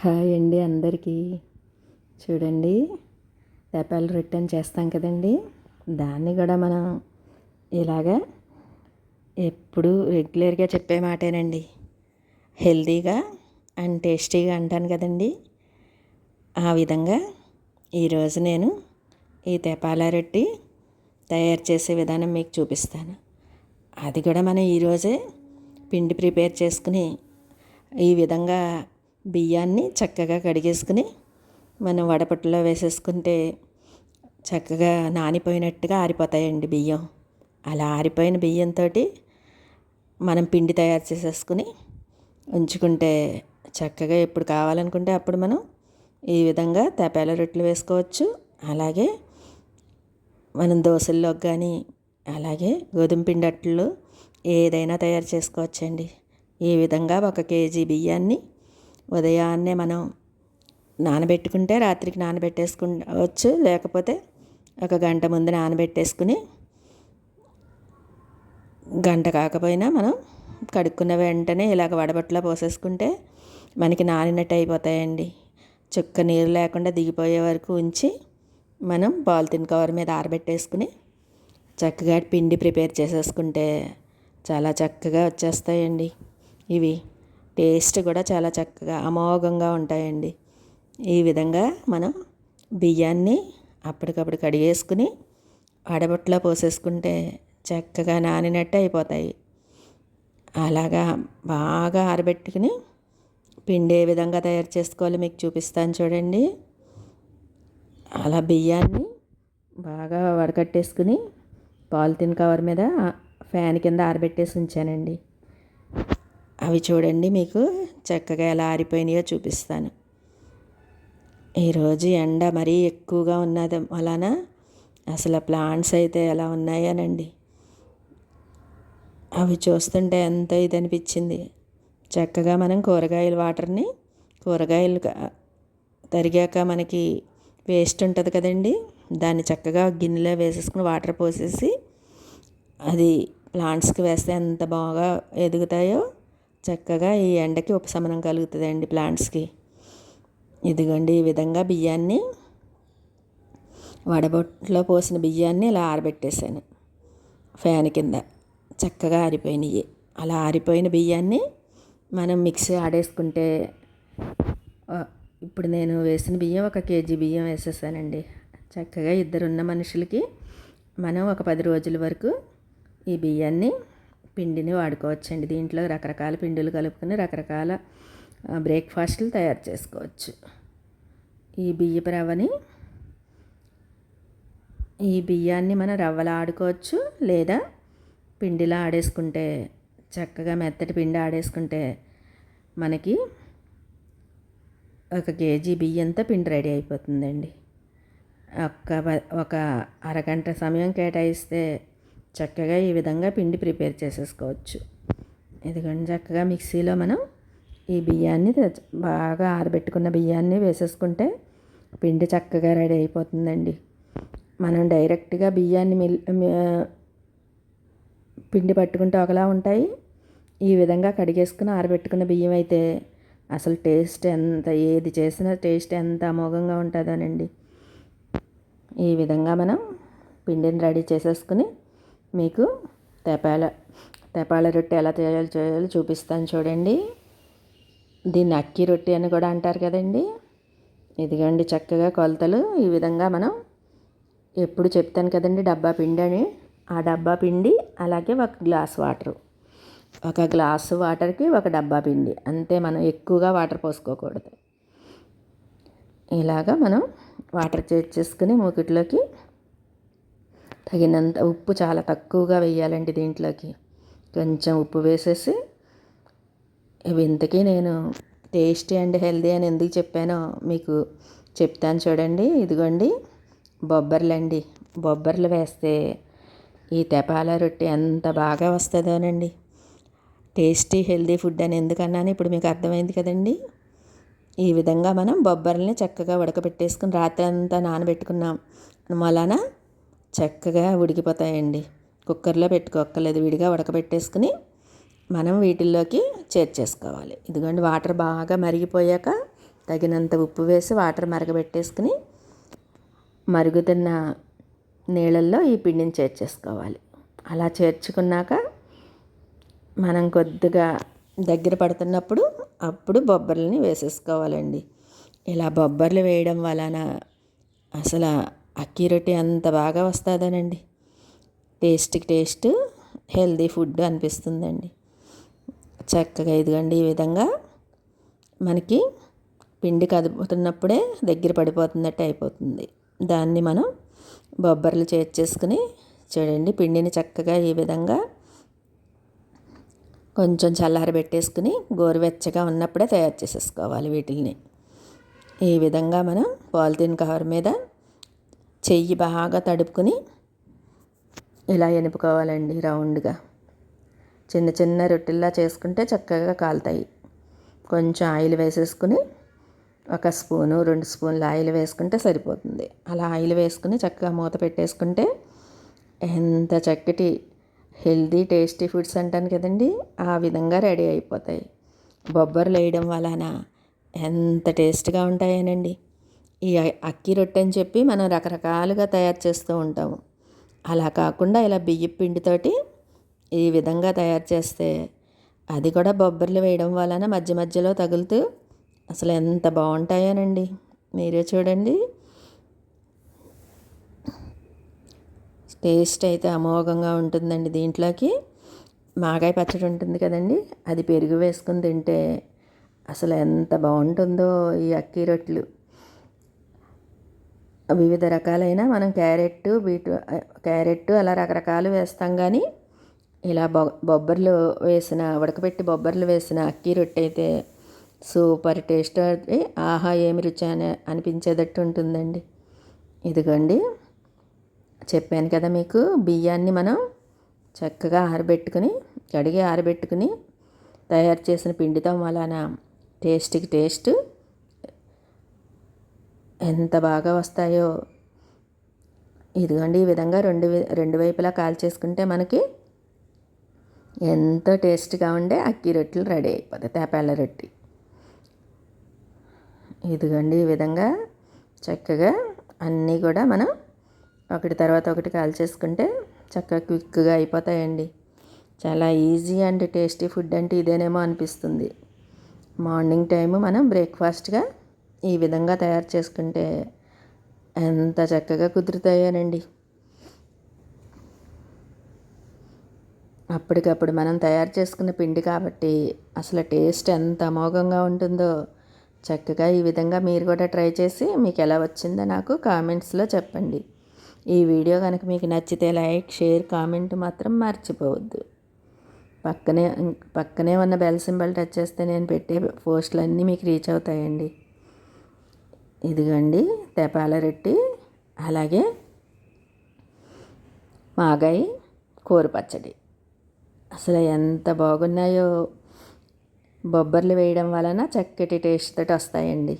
Hi అండి అందరికీ. చూడండి తెపాలు రిటర్న్ చేస్తాం కదండి. దాన్ని కూడా మనం ఇలాగా ఎప్పుడు రెగ్యులర్గా చెప్పే మాటేనండి. హెల్తీగా అండ్ టేస్టీగా అంటాను కదండి. ఆ విధంగా ఈరోజు నేను ఈ తెపాల రొట్టి తయారు చేసే విధానం మీకు చూపిస్తాను. అది కూడా మనం ఈరోజే పిండి ప్రిపేర్ చేసుకుని ఈ విధంగా బియ్యాన్ని చక్కగా కడిగేసుకుని మనం వడపట్టులో వేసేసుకుంటే చక్కగా నానిపోయినట్టుగా ఆరిపోతాయండి బియ్యం. అలా ఆరిపోయిన బియ్యంతో మనం పిండి తయారు చేసేసుకుని ఉంచుకుంటే చక్కగా ఎప్పుడు కావాలనుకుంటే అప్పుడు మనం ఈ విధంగా తపేల రొట్టెలు వేసుకోవచ్చు. అలాగే మనం దోశల్లోకి కానీ అలాగే గోధుమ పిండి అట్లు ఏదైనా తయారు చేసుకోవచ్చండి. ఈ విధంగా ఒక కేజీ బియ్యాన్ని ఉదయాన్నే మనం నానబెట్టుకుంటే రాత్రికి నానబెట్టేసుకోవచ్చు. లేకపోతే ఒక గంట ముందు నానబెట్టేసుకుని గంట కాకపోయినా మనం కడుక్కున్న వెంటనే ఇలాగ వడబట్టలో పోసేసుకుంటే మనకి నానినట్టు అయిపోతాయండి. చుక్క నీరు లేకుండా దిగిపోయే వరకు ఉంచి మనం పాలిథిన్ కవర్ మీద ఆరబెట్టేసుకుని చక్కగా పిండి ప్రిపేర్ చేసేసుకుంటే చాలా చక్కగా వచ్చేస్తాయండి. ఇవి టేస్ట్ కూడా చాలా చక్కగా అమోఘంగా ఉంటాయండి. ఈ విధంగా మనం బియ్యాన్ని అప్పటికప్పుడు కడిగేసుకుని అడబొట్లో పోసేసుకుంటే చక్కగా నానినట్టు అయిపోతాయి. అలాగా బాగా ఆరబెట్టుకుని పిండి ఏ విధంగా తయారు చేసుకోవాలో మీకు చూపిస్తాను చూడండి. అలా బియ్యాన్ని బాగా వడకట్టేసుకుని పాలిథిన్ కవర్ మీద ఫ్యాన్ కింద ఆరబెట్టేసి ఉంచానండి. అవి చూడండి మీకు చక్కగా ఎలా ఆరిపోయినాయో చూపిస్తాను. ఈరోజు ఎండ మరీ ఎక్కువగా ఉన్నది వలన అసలు ప్లాంట్స్ అయితే ఎలా ఉన్నాయనండి. అవి చూస్తుంటే ఎంత ఇది అనిపించింది. చక్కగా మనం కూరగాయల వాటర్ని కూరగాయలు తరిగాక మనకి వేస్ట్ ఉంటుంది కదండి. దాన్ని చక్కగా గిన్నెలో వేసేసుకుని వాటర్ పోసేసి అది ప్లాంట్స్కి వేస్తే ఎంత బాగా ఎదుగుతాయో చక్కగా ఈ ఎండకి ఉపశమనం కలుగుతుందండి ప్లాంట్స్కి. ఇదిగోండి ఈ విధంగా బియ్యాన్ని వడబొట్లో పోసిన బియ్యాన్ని ఇలా ఆరబెట్టేశాను. ఫ్యాన్ కింద చక్కగా ఆరిపోయినాయి. అలా ఆరిపోయిన బియ్యాన్ని మనం మిక్సీ ఆడేసుకుంటే ఇప్పుడు నేను వేసిన బియ్యం ఒక కేజీ బియ్యం వేసేసానండి. చక్కగా ఇద్దరున్న మనుషులకి మనం ఒక పది రోజుల వరకు ఈ బియ్యాన్ని పిండిని వాడుకోవచ్చండి. దీంట్లో రకరకాల పిండిలు కలుపుకొని రకరకాల బ్రేక్ఫాస్ట్లు తయారు చేసుకోవచ్చు. ఈ బియ్యపు రవ్వని ఈ బియ్యాన్ని మనం రవ్వలా ఆడుకోవచ్చు లేదా పిండిలా ఆడేసుకుంటే చక్కగా మెత్తటి పిండి ఆడేసుకుంటే మనకి ఒక కేజీ బియ్యంతో పిండి రెడీ అయిపోతుందండి. ఒక ఒక అరగంట సమయం కేటాయిస్తే చక్కగా ఈ విధంగా పిండి ప్రిపేర్ చేసేసుకోవచ్చు. ఇదిగోండి చక్కగా మిక్సీలో మనం ఈ బియ్యాన్ని బాగా ఆరబెట్టుకున్న బియ్యాన్ని వేసేసుకుంటే పిండి చక్కగా రెడీ అయిపోతుందండి. మనం డైరెక్ట్గా బియ్యాన్ని మిల్ పిండి పట్టుకుంటే ఒకలా ఉంటాయి. ఈ విధంగా కడిగేసుకుని ఆరబెట్టుకున్న బియ్యం అయితే అసలు టేస్ట్ ఎంత ఏది చేసినా టేస్ట్ ఎంత అమోఘంగా ఉంటుందోనండి. ఈ విధంగా మనం పిండిని రెడీ చేసేసుకుని మీకు తెపాల తెపాల రొట్టె ఎలా తయారు చేయాలో చూపిస్తాను చూడండి. దీన్ని అక్కి రొట్టె అని కూడా అంటారు కదండి. ఇదిగండి చక్కగా కొలతలు. ఈ విధంగా మనం ఎప్పుడు చెప్తాను కదండి డబ్బా పిండి అని. ఆ డబ్బా పిండి అలాగే ఒక గ్లాస్ వాటరు. ఒక గ్లాసు వాటర్కి ఒక డబ్బా పిండి. అంతే మనం ఎక్కువగా వాటర్ పోసుకోకూడదు. ఇలాగా మనం వాటర్ చేసుకుని మూకిట్లోకి తగినంత ఉప్పు చాలా తక్కువగా వేయాలండి దీంట్లోకి. కొంచెం ఉప్పు వేసేసి ఇవి ఇంతకీ నేను టేస్టీ అండ్ హెల్దీ అని ఎందుకు చెప్పానో మీకు చెప్తాను చూడండి. ఇదిగోండి బొబ్బర్లండి. బొబ్బర్లు వేస్తే ఈ తెపాల రొట్టె ఎంత బాగా వస్తుందోనండి. టేస్టీ హెల్దీ ఫుడ్ అని ఎందుకన్నాను ఇప్పుడు మీకు అర్థమైంది కదండి. ఈ విధంగా మనం బొబ్బర్లని చక్కగా ఉడకబెట్టేసుకుని రాత్రి అంతా నానబెట్టుకున్నాం. వలన చక్కగా ఉడికిపోతాయండి. కుక్కర్లో పెట్టుకోక్కర్లేదు విడిగా ఉడకబెట్టేసుకుని మనం వీటిల్లోకి చేర్చేసుకోవాలి. ఇదిగోండి వాటర్ బాగా మరిగిపోయాక తగినంత ఉప్పు వేసి వాటర్ మరగబెట్టేసుకుని మరుగుతున్న నీళ్ళల్లో ఈ పిండిని చేర్చేసుకోవాలి. అలా చేర్చుకున్నాక మనం కొద్దిగా దగ్గర పడుతున్నప్పుడు అప్పుడు బొబ్బర్లని వేసేసుకోవాలండి. ఇలా బొబ్బర్లు వేయడం వలన అసలు అక్కీ రొట్టె అంత బాగా వస్తుందనండి. టేస్ట్కి టేస్ట్ హెల్దీ ఫుడ్ అనిపిస్తుందండి. చక్కగా ఇదిగండి ఈ విధంగా మనకి పిండి కదుపుతున్నప్పుడే దగ్గర పడిపోతున్నట్టు అయిపోతుంది. దాన్ని మనం బొబ్బర్లు చేర్చేసుకుని చూడండి పిండిని చక్కగా ఈ విధంగా కొంచెం చల్లారబెట్టేసుకుని గోరువెచ్చగా ఉన్నప్పుడే తయారు చేసేసుకోవాలి వీటిని ఈ విధంగా మనం పాలిథిన్ కవర్ మీద చెయ్యి బాగా తడుపుకుని ఇలా ఎనుపుకోవాలండి రౌండ్గా. చిన్న చిన్న రొట్టెల్లా చేసుకుంటే చక్కగా కాలుతాయి. కొంచెం ఆయిల్ వేసేసుకుని ఒక స్పూను రెండు స్పూన్లు ఆయిల్ వేసుకుంటే సరిపోతుంది. అలా ఆయిల్ వేసుకుని చక్కగా మూత పెట్టేసుకుంటే ఎంత చక్కటి హెల్దీ టేస్టీ ఫుడ్స్ అంటాను కదండి ఆ విధంగా రెడీ అయిపోతాయి. బొబ్బర్లు వేయడం వలన ఎంత టేస్ట్గా ఉంటాయనండి. ఈ అక్కి రొట్టె అని చెప్పి మనం రకరకాలుగా తయారు చేస్తూ ఉంటాము. అలా కాకుండా ఇలా బియ్యం పిండితోటి ఈ విధంగా తయారు చేస్తే అది కూడా బొబ్బర్లు వేయడం వలన మధ్య మధ్యలో తగులుతూ అసలు ఎంత బాగుంటాయోనండి. మీరే చూడండి. టేస్ట్ అయితే అమోఘంగా ఉంటుందండి దీంట్లోకి. మాగాయ పచ్చడి ఉంటుంది కదండి అది పెరుగు వేసుకుని తింటే అసలు ఎంత బాగుంటుందో ఈ అక్కి రొట్టెలు. వివిధ రకాలైన మనం క్యారెట్ బీట్ క్యారెట్ అలా రకరకాలు వేస్తాం కానీ ఇలా బొ బొబ్బర్లు వేసిన ఉడకబెట్టి బొబ్బర్లు వేసిన అక్కీ రొట్టె అయితే సూపర్ టేస్ట్ అయితే ఆహా ఏమి రుచి అని అనిపించేటట్టు ఉంటుందండి. ఇదిగోండి చెప్పాను కదా మీకు బియ్యాన్ని మనం చక్కగా ఆరబెట్టుకుని కడిగి ఆరబెట్టుకుని తయారు చేసిన పిండితో వలన టేస్ట్కి టేస్ట్ ఎంత బాగా వస్తాయో. ఇదిగోండి ఈ విధంగా రెండు రెండు వైపులా కాల్చేసుకుంటే మనకి ఎంతో టేస్ట్గా ఉండే అక్కి రొట్టెలు రెడీ అయిపోతాయి తేపాల రొట్టి. ఇదిగోండి ఈ విధంగా చక్కగా అన్నీ కూడా మనం ఒకటి తర్వాత ఒకటి కాల్చేసుకుంటే చక్కగా క్విక్గా అయిపోతాయండి. చాలా ఈజీ అండ్ టేస్టీ ఫుడ్ అంటే ఇదేనేమో అనిపిస్తుంది. మార్నింగ్ టైము మనం బ్రేక్ఫాస్ట్గా ఈ విధంగా తయారు చేసుకుంటే ఎంత చక్కగా కుదురుతాయోనండి. అప్పటికప్పుడు మనం తయారు చేసుకున్న పిండి కాబట్టి అసలు టేస్ట్ ఎంత అమోఘంగా ఉంటుందో చక్కగా ఈ విధంగా మీరు కూడా ట్రై చేసి మీకు ఎలా వచ్చిందో నాకు కామెంట్స్లో చెప్పండి. ఈ వీడియో కనుక మీకు నచ్చితే లైక్ షేర్ కామెంట్ మాత్రం మర్చిపోవద్దు. పక్కనే పక్కనే ఉన్న బెల్ సింబల్ టచ్ చేస్తే నేను పెట్టే పోస్టులన్నీ మీకు రీచ్ అవుతాయండి. ఇదిగండి తెపాల రొట్టి అలాగే మాగాయి కూర పచ్చడి. అసలు ఎంత బాగున్నాయో. బొబ్బర్లు వేయడం వలన చక్కటి టేస్ట్ తోటి వస్తాయండి.